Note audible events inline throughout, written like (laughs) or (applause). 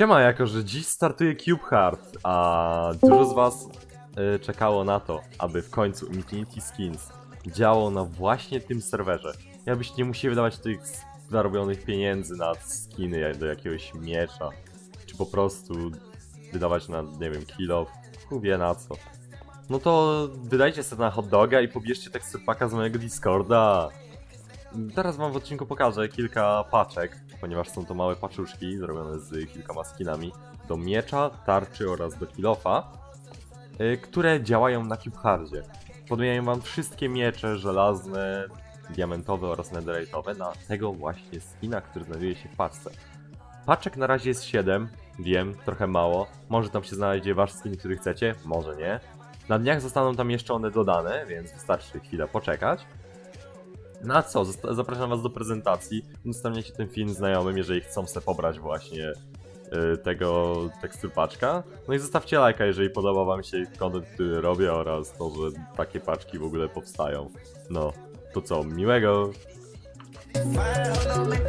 Siema, jako że dziś startuje Cube Heart, a dużo z was y, czekało na to, aby w końcu Infinity Skins działał na właśnie tym serwerze. I abyście nie musieli wydawać tych zarobionych pieniędzy na skiny do jakiegoś miecza, czy po prostu wydawać na, nie wiem, kilo, wie na co. No to wydajcie sobie na hot doga i pobierzcie teksturpaka z mojego Discorda. Teraz wam w odcinku pokażę kilka paczek, ponieważ są to małe paczuszki zrobione z kilkoma skinami do miecza, tarczy oraz do kilofa, y, które działają na CubeHardzie. Podmieniają wam wszystkie miecze żelazne, diamentowe oraz netherite'owe na tego właśnie skina, który znajduje się w paczce. Paczek na razie jest 7, wiem, trochę mało. Może tam się znajdzie wasz skin, który chcecie, może nie. Na dniach zostaną tam jeszcze one dodane, więc wystarczy chwilę poczekać. No co, zapraszam was do prezentacji. Udostępniajcie ten film znajomym, jeżeli chcą sobie pobrać właśnie y, tego tekstur paczka. No i zostawcie lajka, jeżeli podoba wam się content, który robię oraz to, że takie paczki w ogóle powstają. No, to co, miłego! Fine, hold on,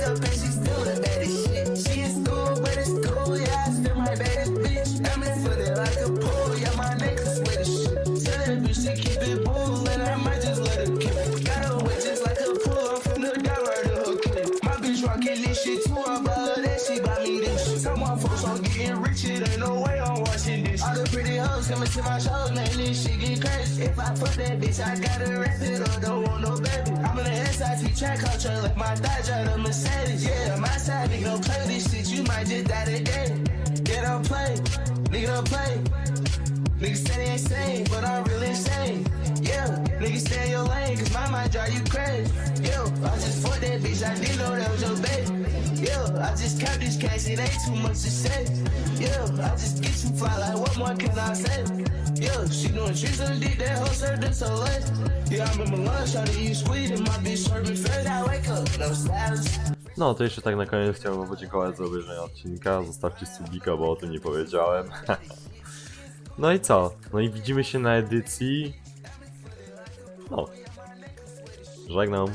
me this. Tell my folks I'm getting rich, it ain't no way I'm watching this. All the pretty hoes coming to my shows, man, this shit get crazy. If I fuck that bitch, I gotta wrap it up, don't want no baby. I'm in the SIT track culture, like my Dodge out of Mercedes. Yeah, my side, nigga, don't play this shit, you might just die today. Yeah, don't play, nigga, don't play. Niggas say they ain't sane, but I'm really insane. Yeah, niggas stay in your lane, cause my mind drive you crazy. Yo, I just fucked that bitch, I didn't know that was your baby. I just count this cash, it ain't too much to say. Yo, I just get you fly, like what more can I say? Yo, she doing tricks on the that so late. Yeah, I remember lunch, I did use weed, and my bitch serving. I wake up, no. No to jeszcze tak na koniec chciałbym podziękować za obejrzenie odcinka. Zostawcie subika, bo o tym nie powiedziałem. (laughs) no i co? No i widzimy się na edycji. No. Żegnam.